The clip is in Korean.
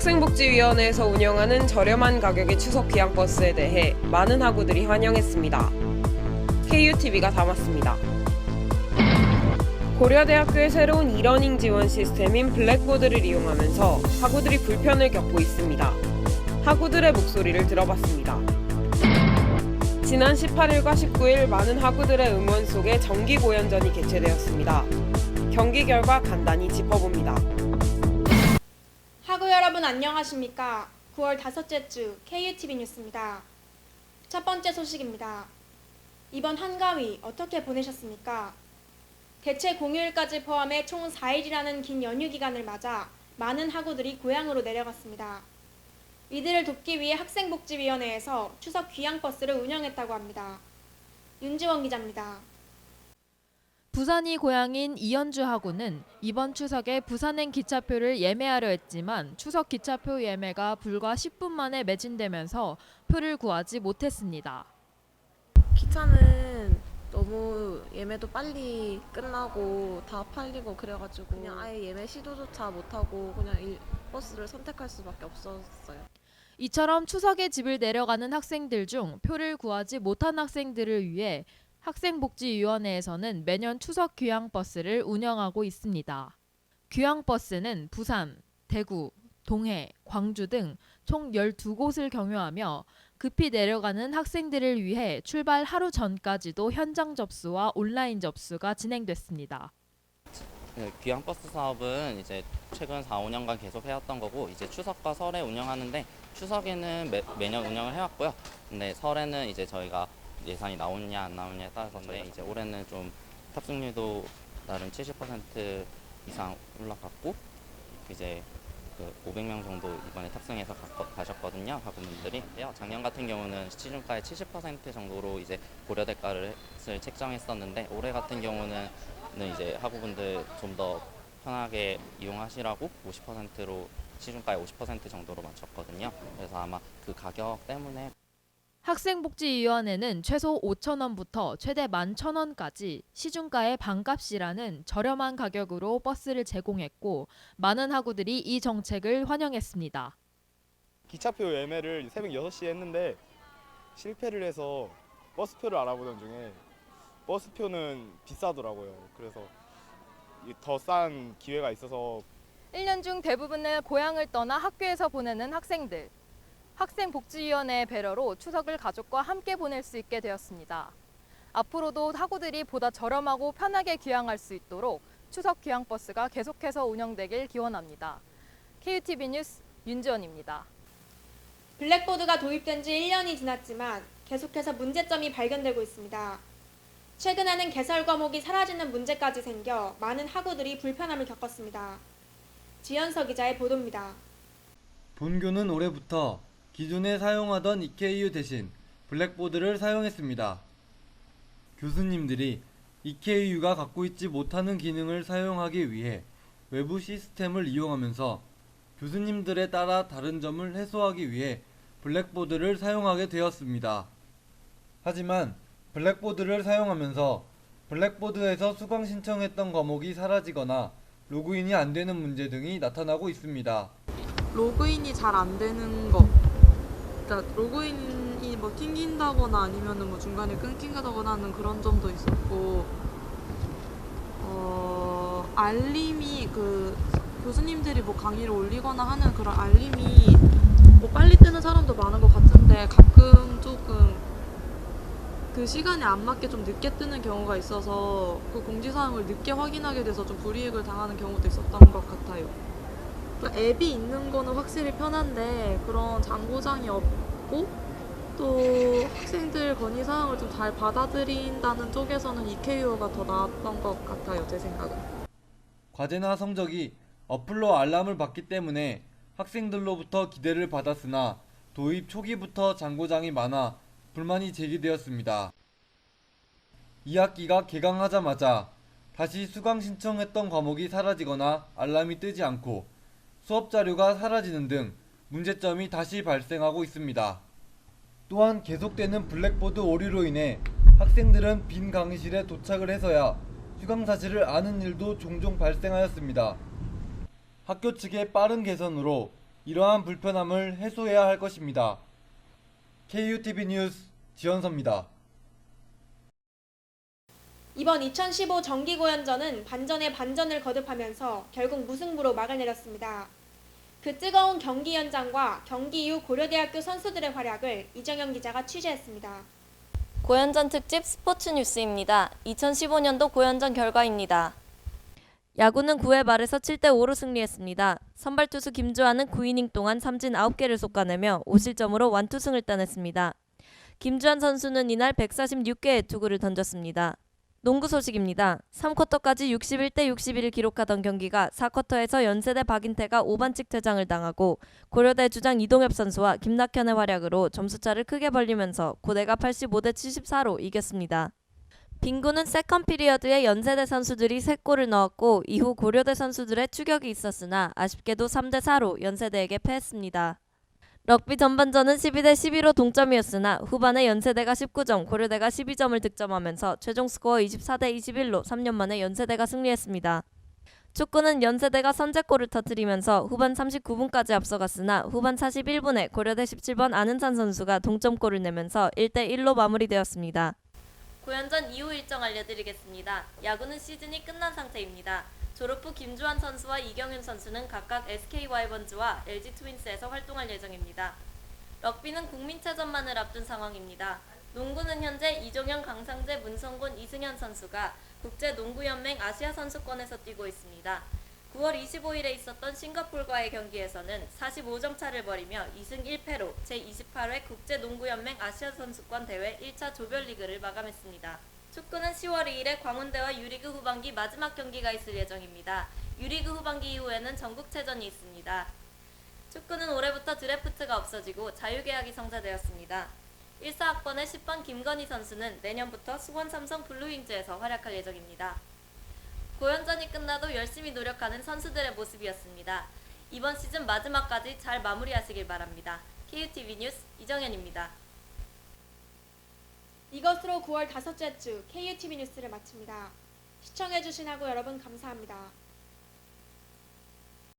학생복지위원회에서 운영하는 저렴한 가격의 추석 귀향버스에 대해 많은 학우들이 환영했습니다. KUTV가 담았습니다. 고려대학교의 새로운 이러닝 지원 시스템인 블랙보드를 이용하면서 학우들이 불편을 겪고 있습니다. 학우들의 목소리를 들어봤습니다. 지난 18일과 19일 많은 학우들의 응원 속에 정기 공연전이 개최되었습니다. 경기 결과 간단히 짚어봅니다. 여러분 안녕하십니까? 9월 다섯째 주 KUTV 뉴스입니다. 첫 번째 소식입니다. 이번 한가위 어떻게 보내셨습니까? 대체 공휴일까지 포함해 총 4일이라는 긴 연휴 기간을 맞아 많은 학우들이 고향으로 내려갔습니다. 이들을 돕기 위해 학생복지위원회에서 추석 귀향 버스를 운영했다고 합니다. 윤지원 기자입니다. 부산이 고향인 이현주 학우는 이번 추석에 부산행 기차표를 예매하려 했지만 추석 기차표 예매가 불과 10분 만에 매진되면서 표를 구하지 못했습니다. 기차는 너무 예매도 빨리 끝나고 다 팔리고 그래가지고 그냥 아예 예매 시도조차 못하고 그냥 일, 버스를 선택할 수밖에 없었어요. 이처럼 추석에 집을 내려가는 학생들 중 표를 구하지 못한 학생들을 위해 학생복지위원회에서는 매년 추석 귀향버스를 운영하고 있습니다. 귀향버스는 부산, 대구, 동해, 광주 등 총 12곳을 경유하며 급히 내려가는 학생들을 위해 출발 하루 전까지도 현장 접수와 온라인 접수가 진행됐습니다. 그 귀향버스 사업은 이제 최근 4, 5년간 계속 해왔던 거고 이제 추석과 설에 운영하는데 추석에는 매, 매년 운영을 해왔고요. 근데 설에는 이제 저희가 예산이 나오느냐 안 나오느냐에 따라서인데 이제 올해는 좀 탑승률도 나름 70% 이상 올라갔고 이제 그 500명 정도 이번에 탑승해서 갔거- 가셨거든요 학우분들이. 작년 같은 경우는 시중가의 70% 정도로 이제 고려 대가를 책정했었는데 올해 같은 경우는 는 이제 학우분들 좀 더 편하게 이용하시라고 50%로 시중가의 50% 정도로 맞췄거든요. 그래서 아마 그 가격 때문에 학생복지위원회는 최소 5,000원부터 최대 11,000원까지 시중가의 반값이라는 저렴한 가격으로 버스를 제공했고 많은 학우들이 이 정책을 환영했습니다. 기차표 예매를 새벽 6시에 했는데 실패를 해서 버스표를 알아보던 중에 버스표는 비싸더라고요. 그래서 더 싼 기회가 있어서 1년 중 대부분을 고향을 떠나 학교에서 보내는 학생들. 학생복지위원회의 배려로 추석을 가족과 함께 보낼 수 있게 되었습니다. 앞으로도 학우들이 보다 저렴하고 편하게 귀향할 수 있도록 추석 귀향버스가 계속해서 운영되길 기원합니다. KUTV 뉴스 윤지원입니다. 블랙보드가 도입된 지 1년이 지났지만 계속해서 문제점이 발견되고 있습니다. 최근에는 개설 과목이 사라지는 문제까지 생겨 많은 학우들이 불편함을 겪었습니다. 지연서 기자의 보도입니다. 본교는 올해부터 기존에 사용하던 EKU 대신 블랙보드를 사용했습니다. 교수님들이 EKU가 갖고 있지 못하는 기능을 사용하기 위해 외부 시스템을 이용하면서 교수님들에 따라 다른 점을 해소하기 위해 블랙보드를 사용하게 되었습니다. 하지만 블랙보드를 사용하면서 블랙보드에서 수강 신청했던 과목이 사라지거나 로그인이 안 되는 문제 등이 나타나고 있습니다. 로그인이 잘 안 되는 거. 그러니까 로그인이 뭐 튕긴다거나 아니면은 뭐 중간에 끊긴다거나 하는 그런 점도 있었고, 어, 알림이 그 교수님들이 뭐 강의를 올리거나 하는 그런 알림이 뭐 빨리 뜨는 사람도 많은 것 같은데 가끔 조금 그 시간에 안 맞게 좀 늦게 뜨는 경우가 있어서 그 공지사항을 늦게 확인하게 돼서 좀 불이익을 당하는 경우도 있었던 것 같아요. 또 앱이 있는 거는 확실히 편한데 그런 잔고장이 없고 또 학생들 건의 사항을 좀 잘 받아들인다는 쪽에서는 EKU가 더 나았던 것 같아요 제 생각은. 과제나 성적이 어플로 알람을 받기 때문에 학생들로부터 기대를 받았으나 도입 초기부터 잔고장이 많아 불만이 제기되었습니다. 2학기가 개강하자마자 다시 수강 신청했던 과목이 사라지거나 알람이 뜨지 않고 수업 자료가 사라지는 등 문제점이 다시 발생하고 있습니다. 또한 계속되는 블랙보드 오류로 인해 학생들은 빈 강의실에 도착을 해서야 수강 사실을 아는 일도 종종 발생하였습니다. 학교 측의 빠른 개선으로 이러한 불편함을 해소해야 할 것입니다. KUTV 뉴스 지원서입니다. 이번 2015 정기고연전은 반전에 반전을 거듭하면서 결국 무승부로 막을 내렸습니다. 그 뜨거운 경기 현장과 경기 이후 고려대학교 선수들의 활약을 이정현 기자가 취재했습니다. 고연전 특집 스포츠 뉴스입니다. 2015년도 고연전 결과입니다. 야구는 9회 말에서 7대 5로 승리했습니다. 선발 투수 김주환은 9이닝 동안 삼진 9개를 쏟아내며 5실점으로 완투승을 따냈습니다. 김주환 선수는 이날 146개의 투구를 던졌습니다. 농구 소식입니다. 3쿼터까지 61대 61을 기록하던 경기가 4쿼터에서 연세대 박인태가 5반칙 퇴장을 당하고 고려대 주장 이동엽 선수와 김낙현의 활약으로 점수차를 크게 벌리면서 고대가 85대 74로 이겼습니다. 빙구는 세컨 피리어드에 연세대 선수들이 3골을 넣었고 이후 고려대 선수들의 추격이 있었으나 아쉽게도 3대 4로 연세대에게 패했습니다. 럭비 전반전은 12대 11로 동점이었으나 후반에 연세대가 19점, 고려대가 12점을 득점하면서 최종 스코어 24대 21로 3년 만에 연세대가 승리했습니다. 축구는 연세대가 선제골을 터뜨리면서 후반 39분까지 앞서갔으나 후반 41분에 고려대 17번 안은찬 선수가 동점골을 내면서 1대 1로 마무리되었습니다. 고연전 이후 일정 알려드리겠습니다. 야구는 시즌이 끝난 상태입니다. 졸업 후 김주환 선수와 이경윤 선수는 각각 SK 와이번즈와 LG 트윈스에서 활동할 예정입니다. 럭비는 국민체전만을 앞둔 상황입니다. 농구는 현재 이종현, 강상재, 문성곤, 이승현 선수가 국제농구연맹 아시아 선수권에서 뛰고 있습니다. 9월 25일에 있었던 싱가폴과의 경기에서는 45점 차를 벌이며 2승 1패로 제28회 국제농구연맹 아시아 선수권 대회 1차 조별리그를 마감했습니다. 축구는 10월 2일에 광운대와 유리그 후반기 마지막 경기가 있을 예정입니다. 유리그 후반기 이후에는 전국체전이 있습니다. 축구는 올해부터 드래프트가 없어지고 자유계약이 성사되었습니다. 1사학번의 10번 김건희 선수는 내년부터 수원 삼성 블루윙즈에서 활약할 예정입니다. 고연전이 끝나도 열심히 노력하는 선수들의 모습이었습니다. 이번 시즌 마지막까지 잘 마무리하시길 바랍니다. KUTV 뉴스 이정현입니다. 이것으로 9월 다섯째 주 KUTV 뉴스를 마칩니다. 시청해주신 하고 여러분 감사합니다.